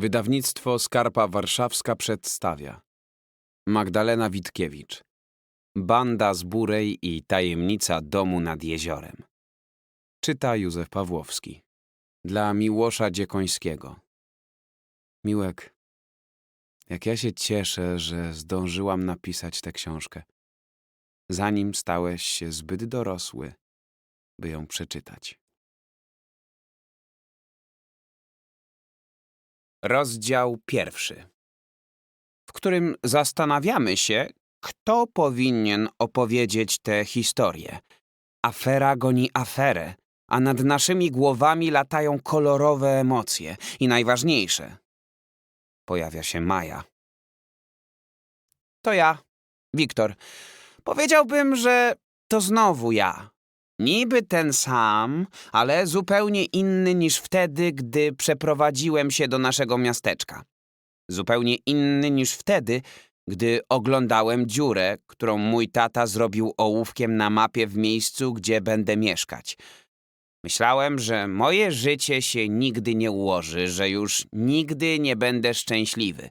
Wydawnictwo Skarpa Warszawska przedstawia. Magdalena Witkiewicz. Banda z Burej i tajemnica domu nad jeziorem. Czyta Józef Pawłowski. Dla Miłosza Dziekońskiego. Miłek, jak ja się cieszę, że zdążyłam napisać tę książkę, zanim stałeś się zbyt dorosły, by ją przeczytać. Rozdział pierwszy, w którym zastanawiamy się, kto powinien opowiedzieć tę historię. Afera goni aferę, a nad naszymi głowami latają kolorowe emocje i najważniejsze. Pojawia się Maja. To ja, Wiktor. Powiedziałbym, że to znowu ja. Niby ten sam, ale zupełnie inny niż wtedy, gdy przeprowadziłem się do naszego miasteczka. Zupełnie inny niż wtedy, gdy oglądałem dziurę, którą mój tata zrobił ołówkiem na mapie w miejscu, gdzie będę mieszkać. Myślałem, że moje życie się nigdy nie ułoży, że już nigdy nie będę szczęśliwy.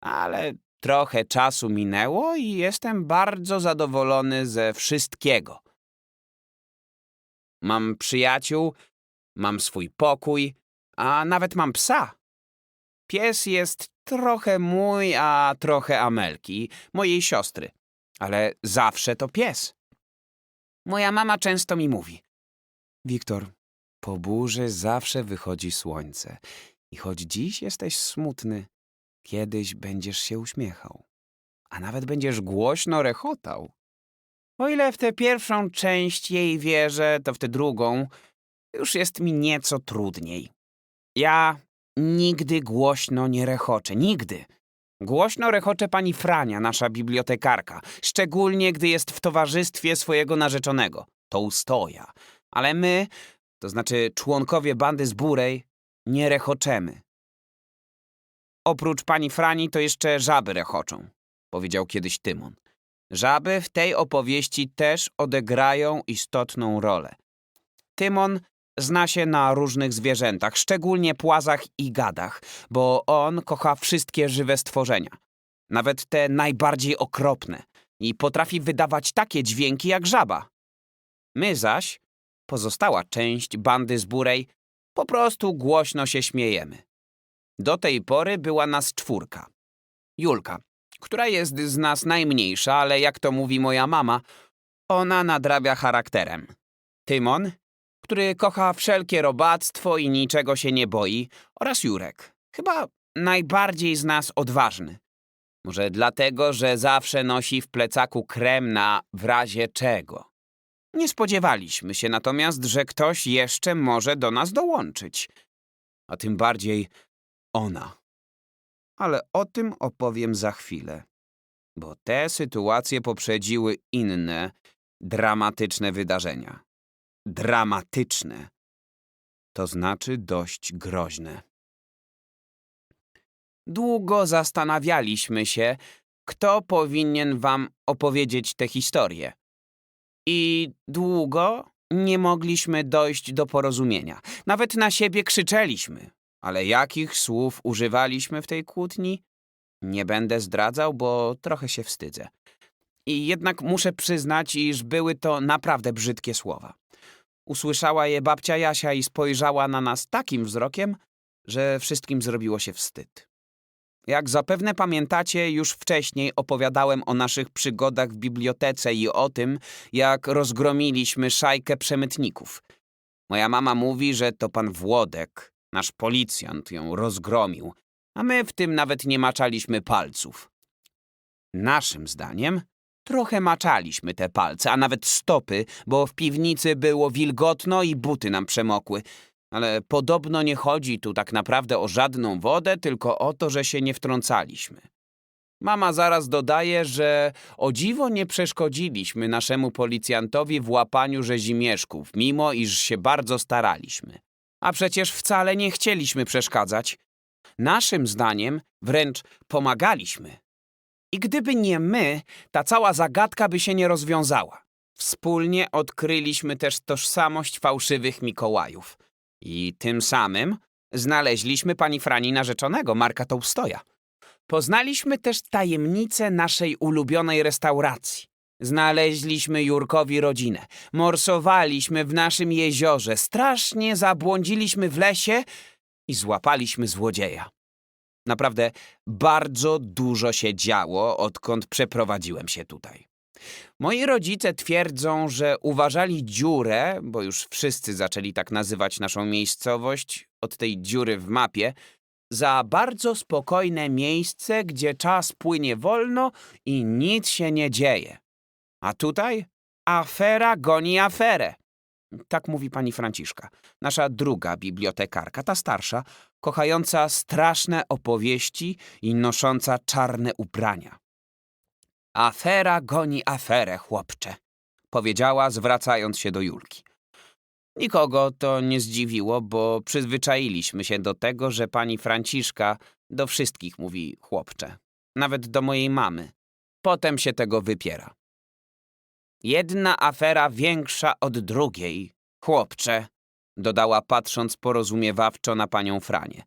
Ale trochę czasu minęło i jestem bardzo zadowolony ze wszystkiego. Mam przyjaciół, mam swój pokój, a nawet mam psa. Pies jest trochę mój, a trochę Amelki, mojej siostry. Ale zawsze to pies. Moja mama często mi mówi: Wiktor, po burzy zawsze wychodzi słońce. I choć dziś jesteś smutny, kiedyś będziesz się uśmiechał. A nawet będziesz głośno rechotał. O ile w tę pierwszą część jej wierzę, to w tę drugą już jest mi nieco trudniej. Ja nigdy głośno nie rechoczę, nigdy. Głośno rechocze pani Frania, nasza bibliotekarka, szczególnie gdy jest w towarzystwie swojego narzeczonego. To ustoja. Ale my, to znaczy członkowie bandy z Burej, nie rechoczemy. Oprócz pani Frani to jeszcze żaby rechoczą, powiedział kiedyś Tymon. Żaby w tej opowieści też odegrają istotną rolę. Tymon zna się na różnych zwierzętach, szczególnie płazach i gadach, bo on kocha wszystkie żywe stworzenia, nawet te najbardziej okropne, i potrafi wydawać takie dźwięki jak żaba. My zaś, pozostała część bandy z Burej, po prostu głośno się śmiejemy. Do tej pory była nas czwórka. Julka, która jest z nas najmniejsza, ale jak to mówi moja mama, ona nadrabia charakterem. Tymon, który kocha wszelkie robactwo i niczego się nie boi, oraz Jurek, chyba najbardziej z nas odważny. Może dlatego, że zawsze nosi w plecaku krem na w razie czego. Nie spodziewaliśmy się natomiast, że ktoś jeszcze może do nas dołączyć. A tym bardziej ona. Ale o tym opowiem za chwilę. Bo te sytuacje poprzedziły inne, dramatyczne wydarzenia. Dramatyczne. To znaczy dość groźne. Długo zastanawialiśmy się, kto powinien wam opowiedzieć tę historię. I długo nie mogliśmy dojść do porozumienia. Nawet na siebie krzyczeliśmy. Ale jakich słów używaliśmy w tej kłótni? Nie będę zdradzał, bo trochę się wstydzę. I jednak muszę przyznać, iż były to naprawdę brzydkie słowa. Usłyszała je babcia Jasia i spojrzała na nas takim wzrokiem, że wszystkim zrobiło się wstyd. Jak zapewne pamiętacie, już wcześniej opowiadałem o naszych przygodach w bibliotece i o tym, jak rozgromiliśmy szajkę przemytników. Moja mama mówi, że to pan Włodek, nasz policjant, ją rozgromił, a my w tym nawet nie maczaliśmy palców. Naszym zdaniem trochę maczaliśmy te palce, a nawet stopy, bo w piwnicy było wilgotno i buty nam przemokły. Ale podobno nie chodzi tu tak naprawdę o żadną wodę, tylko o to, że się nie wtrącaliśmy. Mama zaraz dodaje, że o dziwo nie przeszkodziliśmy naszemu policjantowi w łapaniu rzezimieszków, mimo iż się bardzo staraliśmy. A przecież wcale nie chcieliśmy przeszkadzać. Naszym zdaniem wręcz pomagaliśmy. I gdyby nie my, ta cała zagadka by się nie rozwiązała. Wspólnie odkryliśmy też tożsamość fałszywych Mikołajów. I tym samym Znaleźliśmy pani Frani narzeczonego, Marka Tołstoja. Poznaliśmy też tajemnicę naszej ulubionej restauracji. Znaleźliśmy Jurkowi rodzinę. Morsowaliśmy w naszym jeziorze. Strasznie zabłądziliśmy w lesie i złapaliśmy złodzieja. Naprawdę bardzo dużo się działo, odkąd przeprowadziłem się tutaj. Moi rodzice twierdzą, że uważali dziurę, bo już wszyscy zaczęli tak nazywać naszą miejscowość, od tej dziury w mapie, za bardzo spokojne miejsce, gdzie czas płynie wolno i nic się nie dzieje. A tutaj afera goni aferę. Tak mówi pani Franciszka, nasza druga bibliotekarka, ta starsza, kochająca straszne opowieści i nosząca czarne ubrania. Afera goni aferę, chłopcze, powiedziała, zwracając się do Julki. Nikogo to nie zdziwiło, bo przyzwyczailiśmy się do tego, że pani Franciszka do wszystkich mówi chłopcze, nawet do mojej mamy. Potem się tego wypiera. Jedna afera większa od drugiej, chłopcze, dodała patrząc porozumiewawczo na panią Franię.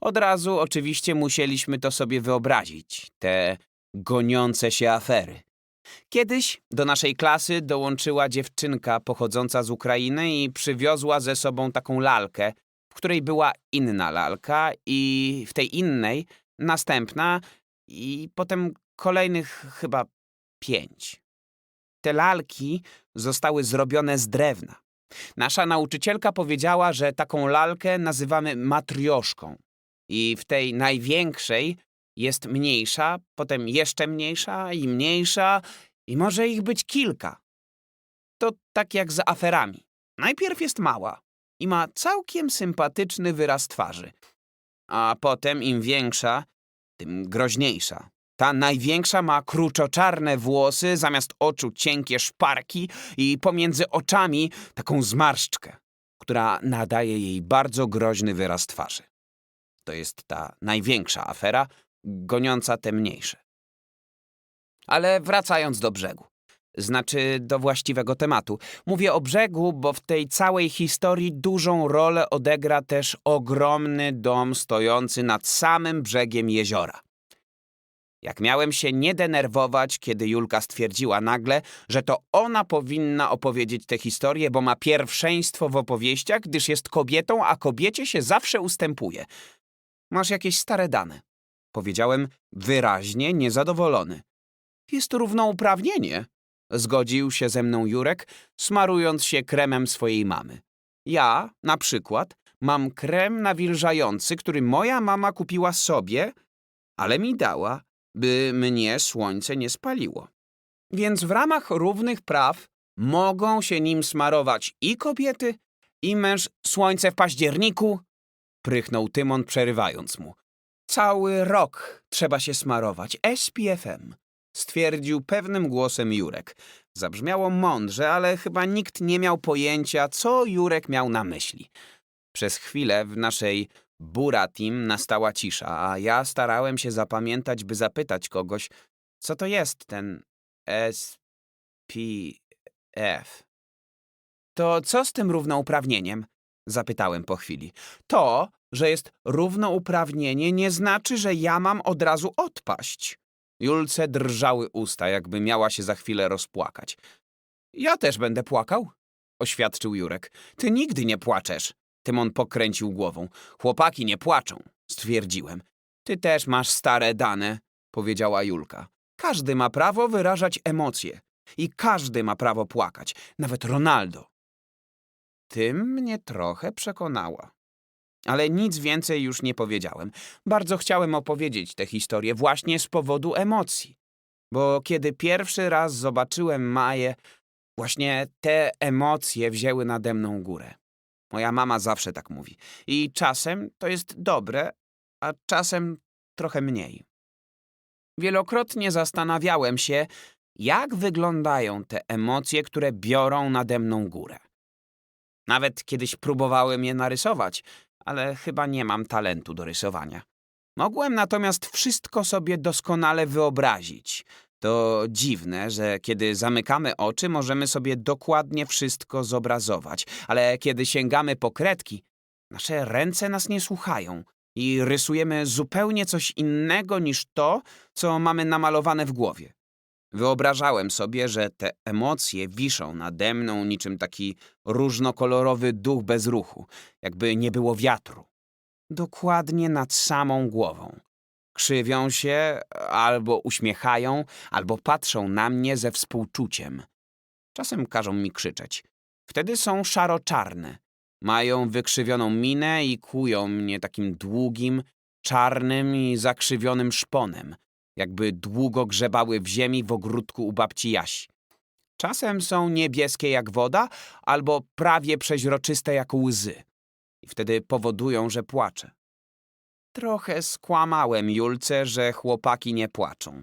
Od razu oczywiście musieliśmy to sobie wyobrazić, te goniące się afery. Kiedyś do naszej klasy dołączyła dziewczynka pochodząca z Ukrainy i przywiozła ze sobą taką lalkę, w której była inna lalka i w tej innej następna i potem kolejnych chyba pięć. Te lalki zostały zrobione z drewna. Nasza nauczycielka powiedziała, że taką lalkę nazywamy matrioszką. I w tej największej jest mniejsza, potem jeszcze mniejsza i mniejsza, i może ich być kilka. To tak jak z aferami. Najpierw jest mała i ma całkiem sympatyczny wyraz twarzy. A potem im większa, tym groźniejsza. Ta największa ma kruczoczarne włosy, zamiast oczu cienkie szparki i pomiędzy oczami taką zmarszczkę, która nadaje jej bardzo groźny wyraz twarzy. To jest ta największa afera, goniąca te mniejsze. Ale wracając do brzegu. Znaczy do właściwego tematu. Mówię o brzegu, bo w tej całej historii dużą rolę odegra też ogromny dom stojący nad samym brzegiem jeziora. Jak miałem się nie denerwować, kiedy Julka stwierdziła nagle, że to ona powinna opowiedzieć tę historię, bo ma pierwszeństwo w opowieściach, gdyż jest kobietą, a kobiecie się zawsze ustępuje. Masz jakieś stare dane. Powiedziałem wyraźnie niezadowolony. Jest to równouprawnienie, zgodził się ze mną Jurek, smarując się kremem swojej mamy. Ja, na przykład, mam krem nawilżający, który moja mama kupiła sobie, ale mi dała, by mnie słońce nie spaliło. Więc w ramach równych praw mogą się nim smarować i kobiety, i męż słońce w październiku, prychnął Tymon, przerywając mu. Cały rok trzeba się smarować SPFM, stwierdził pewnym głosem Jurek. Zabrzmiało mądrze, ale chyba nikt nie miał pojęcia, co Jurek miał na myśli. Przez chwilę w naszej Bura Team nastała cisza, a ja starałem się zapamiętać, by zapytać kogoś, co to jest ten SPF. To co z tym równouprawnieniem? Zapytałem po chwili. To, że jest równouprawnienie, nie znaczy, że ja mam od razu odpaść. Julce drżały usta, jakby miała się za chwilę rozpłakać. Ja też będę płakał, oświadczył Jurek. Ty nigdy nie płaczesz. Tymon pokręcił głową. Chłopaki nie płaczą, stwierdziłem. Ty też masz stare dane, powiedziała Julka. Każdy ma prawo wyrażać emocje. I każdy ma prawo płakać, nawet Ronaldo. Tym mnie trochę przekonała. Ale nic więcej już nie powiedziałem. Bardzo chciałem opowiedzieć tę historię właśnie z powodu emocji. Bo kiedy pierwszy raz zobaczyłem Maję, właśnie te emocje wzięły nade mną górę. Moja mama zawsze tak mówi. I czasem to jest dobre, a czasem trochę mniej. Wielokrotnie zastanawiałem się, jak wyglądają te emocje, które biorą nade mną górę. Nawet kiedyś próbowałem je narysować, ale chyba nie mam talentu do rysowania. Mogłem natomiast wszystko sobie doskonale wyobrazić. To dziwne, że kiedy zamykamy oczy, możemy sobie dokładnie wszystko zobrazować, ale kiedy sięgamy po kredki, Nasze ręce nas nie słuchają i rysujemy zupełnie coś innego niż to, co mamy namalowane w głowie. Wyobrażałem sobie, że te emocje wiszą nade mną niczym taki różnokolorowy duch bez ruchu, jakby nie było wiatru. Dokładnie nad samą głową. Krzywią się, albo uśmiechają, albo patrzą na mnie ze współczuciem. Czasem każą mi krzyczeć. Wtedy są szaro-czarne. Mają wykrzywioną minę i kłują mnie takim długim, czarnym i zakrzywionym szponem, jakby długo grzebały w ziemi w ogródku u babci. Czasem są niebieskie jak woda, albo prawie przeźroczyste jak łzy. I wtedy powodują, że płaczę. Trochę skłamałem Julce, że chłopaki nie płaczą.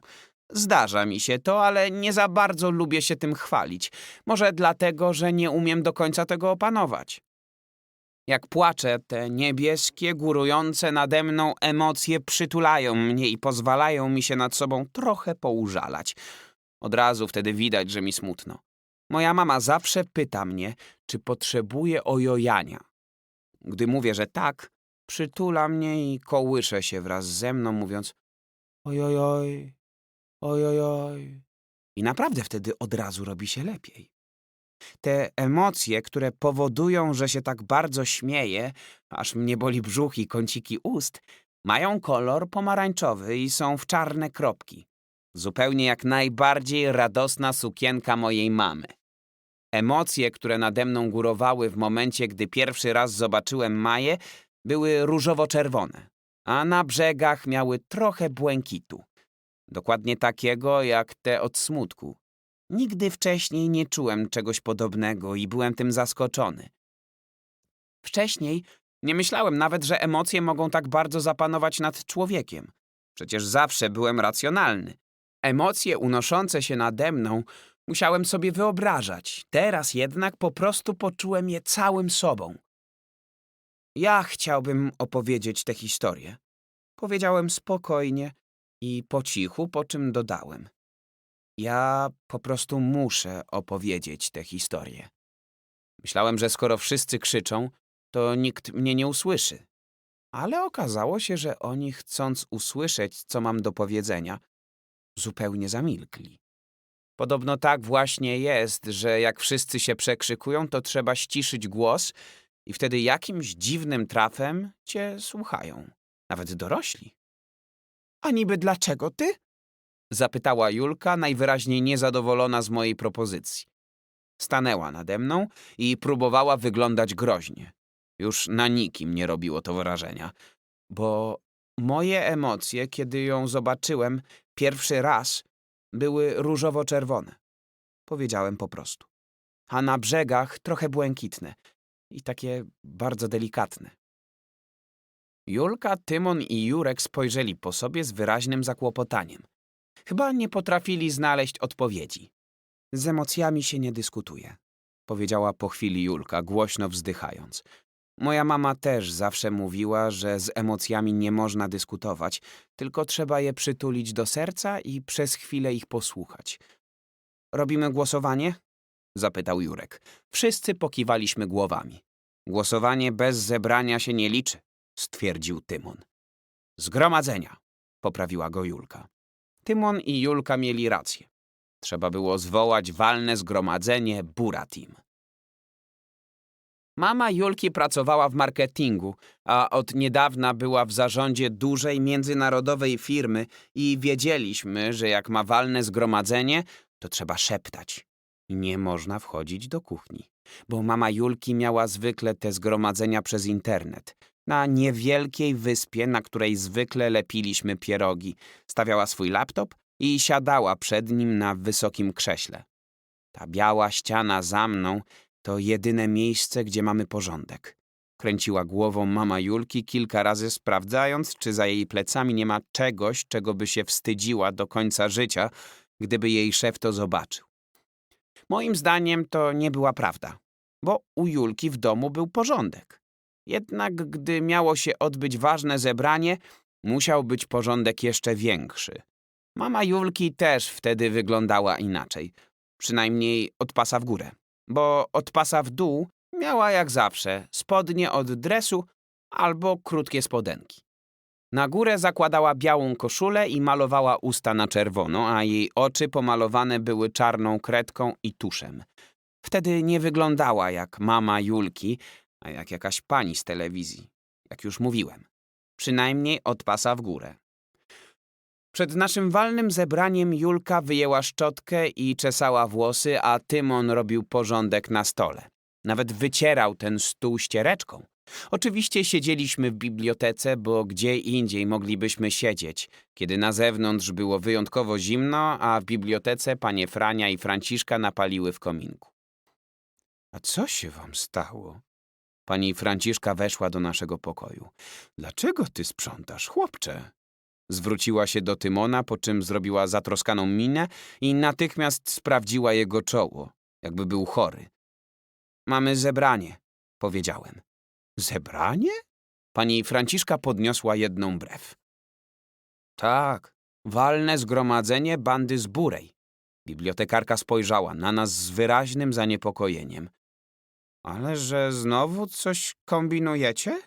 Zdarza mi się to, ale nie za bardzo lubię się tym chwalić. Może dlatego, że nie umiem do końca tego opanować. Jak płaczę, te niebieskie, górujące nade mną emocje przytulają mnie i pozwalają mi się nad sobą trochę poużalać. Od razu wtedy widać, że mi smutno. Moja mama zawsze pyta mnie, czy potrzebuję ojojania. Gdy mówię, że tak, przytula mnie i kołysze się wraz ze mną, mówiąc ojojoj, ojojoj. I naprawdę wtedy od razu robi się lepiej. Te emocje, które powodują, że się tak bardzo śmieję, aż mnie boli brzuch i kąciki ust, mają kolor pomarańczowy i są w czarne kropki. Zupełnie jak najbardziej radosna sukienka mojej mamy. Emocje, które nade mną górowały w momencie, gdy pierwszy raz zobaczyłem Maję, były różowo-czerwone, a na brzegach miały trochę błękitu. Dokładnie takiego jak te od smutku. Nigdy wcześniej nie czułem czegoś podobnego i byłem tym zaskoczony. Wcześniej nie myślałem nawet, że emocje mogą tak bardzo zapanować nad człowiekiem. Przecież zawsze byłem racjonalny. Emocje unoszące się nade mną musiałem sobie wyobrażać. Teraz jednak po prostu poczułem je całym sobą. Ja chciałbym opowiedzieć tę historię. Powiedziałem spokojnie i po cichu, po czym dodałem. Ja po prostu muszę opowiedzieć tę historię. Myślałem, że skoro wszyscy krzyczą, to nikt mnie nie usłyszy. Ale okazało się, że oni, chcąc usłyszeć, co mam do powiedzenia, zupełnie zamilkli. Podobno tak właśnie jest, że jak wszyscy się przekrzykują, to trzeba ściszyć głos i wtedy jakimś dziwnym trafem cię słuchają. Nawet dorośli. A niby dlaczego ty? Zapytała Julka, najwyraźniej niezadowolona z mojej propozycji. Stanęła nade mną i próbowała wyglądać groźnie. Już na nikim nie robiło to wrażenia, bo moje emocje, kiedy ją zobaczyłem pierwszy raz, były różowo-czerwone. Powiedziałem po prostu. A na brzegach trochę błękitne i takie bardzo delikatne. Julka, Tymon i Jurek spojrzeli po sobie z wyraźnym zakłopotaniem. Chyba nie potrafili znaleźć odpowiedzi. Z emocjami się nie dyskutuje, powiedziała po chwili Julka, głośno wzdychając. Moja mama też zawsze mówiła, że z emocjami nie można dyskutować, tylko trzeba je przytulić do serca i przez chwilę ich posłuchać. Robimy głosowanie? Zapytał Jurek. Wszyscy pokiwaliśmy głowami. Głosowanie bez zebrania się nie liczy, stwierdził Tymon. Zgromadzenia, poprawiła go Julka. Tymon i Julka mieli rację. Trzeba było zwołać walne zgromadzenie Buratim. Mama Julki pracowała w marketingu, a od niedawna była w zarządzie dużej międzynarodowej firmy i wiedzieliśmy, że jak ma walne zgromadzenie, to trzeba szeptać. Nie można wchodzić do kuchni, bo mama Julki miała zwykle te zgromadzenia przez internet. Na niewielkiej wyspie, na której zwykle lepiliśmy pierogi, stawiała swój laptop i siadała przed nim na wysokim krześle. Ta biała ściana za mną to jedyne miejsce, gdzie mamy porządek. Kręciła głową mama Julki kilka razy sprawdzając, czy za jej plecami nie ma czegoś, czego by się wstydziła do końca życia, gdyby jej szef to zobaczył. Moim zdaniem to nie była prawda, bo u Julki w domu był porządek. Jednak gdy miało się odbyć ważne zebranie, musiał być porządek jeszcze większy. Mama Julki też wtedy wyglądała inaczej, przynajmniej od pasa w górę, bo od pasa w dół miała jak zawsze spodnie od dresu albo krótkie spodenki. Na górę zakładała białą koszulę i malowała usta na czerwono, a jej oczy pomalowane były czarną kredką i tuszem. Wtedy nie wyglądała jak mama Julki, a jak jakaś pani z telewizji, jak już mówiłem. Przynajmniej od pasa w górę. Przed naszym walnym zebraniem Julka wyjęła szczotkę i czesała włosy, a Tymon robił porządek na stole. Nawet wycierał ten stół ściereczką. Oczywiście siedzieliśmy w bibliotece, bo gdzie indziej moglibyśmy siedzieć, kiedy na zewnątrz było wyjątkowo zimno, a w bibliotece panie Frania i Franciszka napaliły w kominku. A co się wam stało? Pani Franciszka weszła do naszego pokoju. Dlaczego ty sprzątasz, chłopcze? Zwróciła się do Tymona, po czym zrobiła zatroskaną minę i natychmiast sprawdziła jego czoło, jakby był chory. Mamy zebranie, powiedziałem. Zebranie? Pani Franciszka podniosła jedną brew. Tak, walne zgromadzenie bandy z Burej. Bibliotekarka spojrzała na nas z wyraźnym zaniepokojeniem. Ale że znowu coś kombinujecie?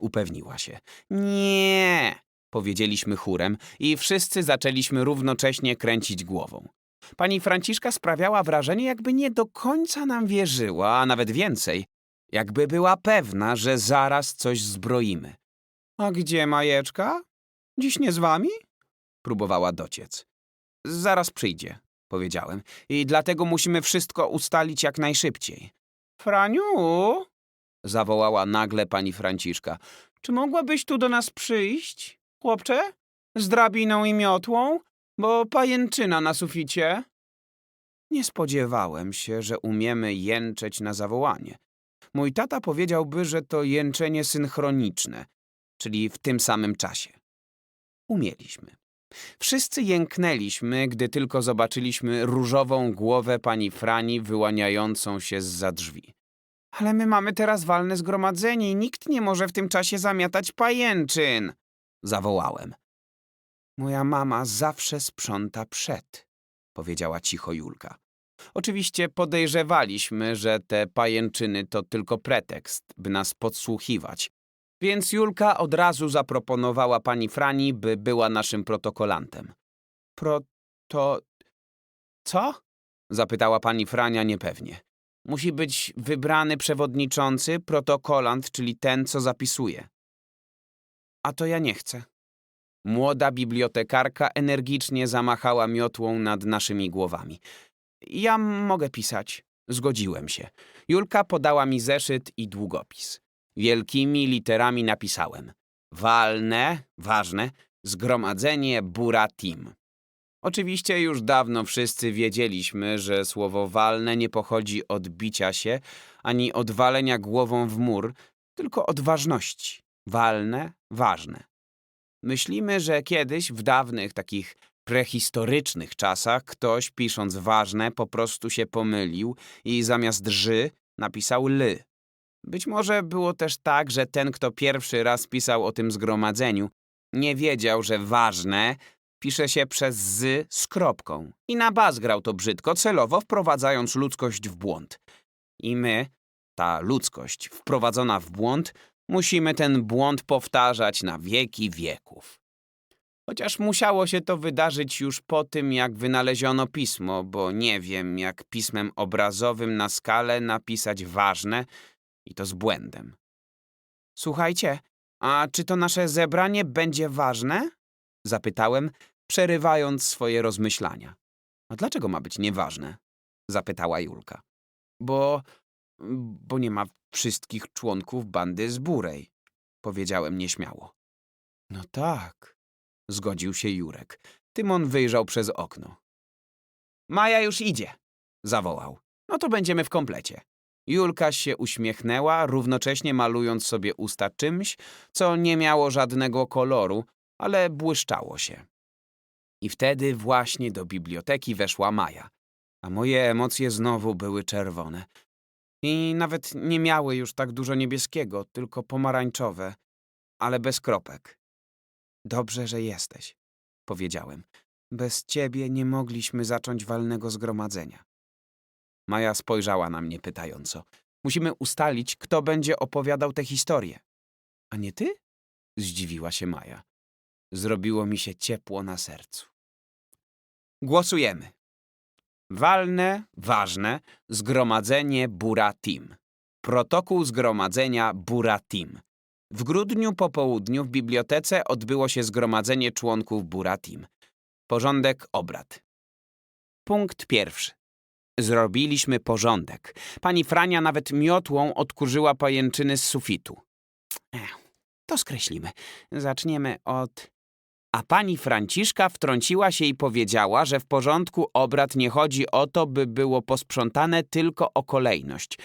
Upewniła się. Nie, powiedzieliśmy chórem i wszyscy zaczęliśmy równocześnie kręcić głową. Pani Franciszka sprawiała wrażenie, jakby nie do końca nam wierzyła, a nawet więcej, jakby była pewna, że zaraz coś zbroimy. A gdzie Majeczka? Dziś nie z wami? Próbowała dociec. Zaraz przyjdzie, powiedziałem, i dlatego musimy wszystko ustalić jak najszybciej. Franiu, zawołała nagle pani Franciszka, czy mogłabyś tu do nas przyjść, chłopcze? Z drabiną i miotłą? Bo pajęczyna na suficie. Nie spodziewałem się, że umiemy jęczeć na zawołanie. Mój tata powiedziałby, że to jęczenie synchroniczne, czyli w tym samym czasie. Umieliśmy. Wszyscy jęknęliśmy, gdy tylko zobaczyliśmy różową głowę pani Frani wyłaniającą się z drzwi. Ale my mamy teraz walne zgromadzenie i nikt nie może w tym czasie zamiatać pajęczyn, zawołałem. Moja mama zawsze sprząta przed, powiedziała cicho Julka. Oczywiście podejrzewaliśmy, że te pajęczyny to tylko pretekst, by nas podsłuchiwać. Więc Julka od razu zaproponowała pani Frani, by była naszym protokolantem. Proto... Co? Zapytała pani Frania niepewnie. Musi być wybrany przewodniczący, protokolant, czyli ten, co zapisuje. A to ja nie chcę. Młoda bibliotekarka energicznie zamachała miotłą nad naszymi głowami. Ja mogę pisać. Zgodziłem się. Julka podała mi zeszyt i długopis. Wielkimi literami napisałem. Walne, ważne, zgromadzenie Bura Team. Oczywiście już dawno wszyscy wiedzieliśmy, że słowo walne nie pochodzi od bicia się, ani od walenia głową w mur, tylko od ważności. Walne, ważne. Myślimy, że kiedyś w dawnych, takich prehistorycznych czasach ktoś, pisząc ważne, po prostu się pomylił i zamiast ży napisał ly. Być może było też tak, że ten, kto pierwszy raz pisał o tym zgromadzeniu, nie wiedział, że ważne pisze się przez z z kropką. I na baz grał to brzydko, celowo wprowadzając ludzkość w błąd. I my, ta ludzkość wprowadzona w błąd, musimy ten błąd powtarzać na wieki wieków. Chociaż musiało się to wydarzyć już po tym, jak wynaleziono pismo, bo nie wiem, jak pismem obrazowym na skalę napisać ważne i to z błędem. Słuchajcie, a czy to nasze zebranie będzie ważne? Zapytałem, przerywając swoje rozmyślania. A dlaczego ma być nieważne? Zapytała Julka. Bo. bo nie ma wszystkich członków bandy z Burej, powiedziałem nieśmiało. No tak, zgodził się Jurek. Tymon wyjrzał przez okno. Maja już idzie, zawołał. No to będziemy w komplecie. Julka się uśmiechnęła, równocześnie malując sobie usta czymś, co nie miało żadnego koloru, ale błyszczało się. I wtedy właśnie do biblioteki weszła Maja, a moje emocje znowu były czerwone. I nawet nie miały już tak dużo niebieskiego, tylko pomarańczowe, ale bez kropek. Dobrze, że jesteś, powiedziałem. Bez ciebie nie mogliśmy zacząć walnego zgromadzenia. Maja spojrzała na mnie pytająco. Musimy ustalić, kto będzie opowiadał tę historię. A nie ty? Zdziwiła się Maja. Zrobiło mi się ciepło na sercu. Głosujemy. Walne, ważne, zgromadzenie Buratim. Protokół zgromadzenia Buratim. W grudniu po południu w bibliotece odbyło się zgromadzenie członków Buratim. Porządek obrad. Punkt pierwszy. Zrobiliśmy porządek. Pani Frania nawet miotłą odkurzyła pajęczyny z sufitu. Ech, to skreślimy. Zaczniemy od... A pani Franciszka wtrąciła się i powiedziała, że w porządku obrad nie chodzi o to, by było posprzątane, tylko o kolejność.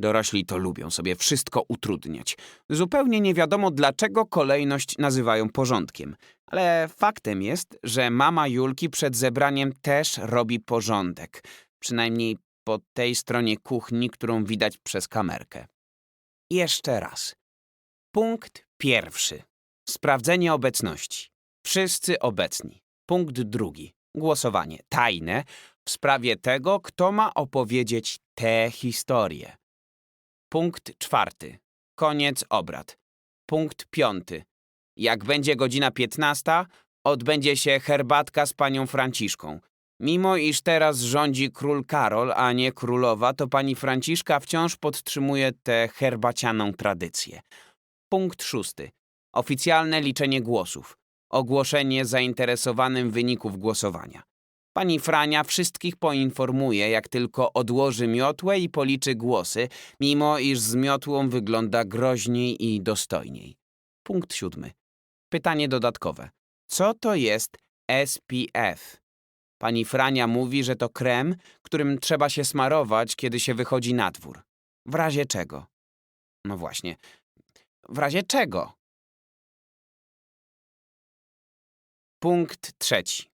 Dorośli to lubią sobie wszystko utrudniać. Zupełnie nie wiadomo, dlaczego kolejność nazywają porządkiem. Ale faktem jest, że mama Julki przed zebraniem też robi porządek. Przynajmniej po tej stronie kuchni, którą widać przez kamerkę. Jeszcze raz. Punkt pierwszy. Sprawdzenie obecności. Wszyscy obecni. Punkt drugi. Głosowanie tajne w sprawie tego, kto ma opowiedzieć tę historię. Punkt czwarty. Koniec obrad. Punkt piąty. Jak będzie godzina 15, odbędzie się herbatka z panią Franciszką. Mimo iż teraz rządzi król Karol, a nie królowa, to pani Franciszka wciąż podtrzymuje tę herbacianą tradycję. Punkt szósty. Oficjalne liczenie głosów. Ogłoszenie zainteresowanym wyników głosowania. Pani Frania wszystkich poinformuje, jak tylko odłoży miotłę i policzy głosy, mimo iż z miotłą wygląda groźniej i dostojniej. Punkt siódmy. Pytanie dodatkowe. Co to jest SPF? Pani Frania mówi, że to krem, którym trzeba się smarować, kiedy się wychodzi na dwór. W razie czego? No właśnie. W razie czego? Punkt trzeci.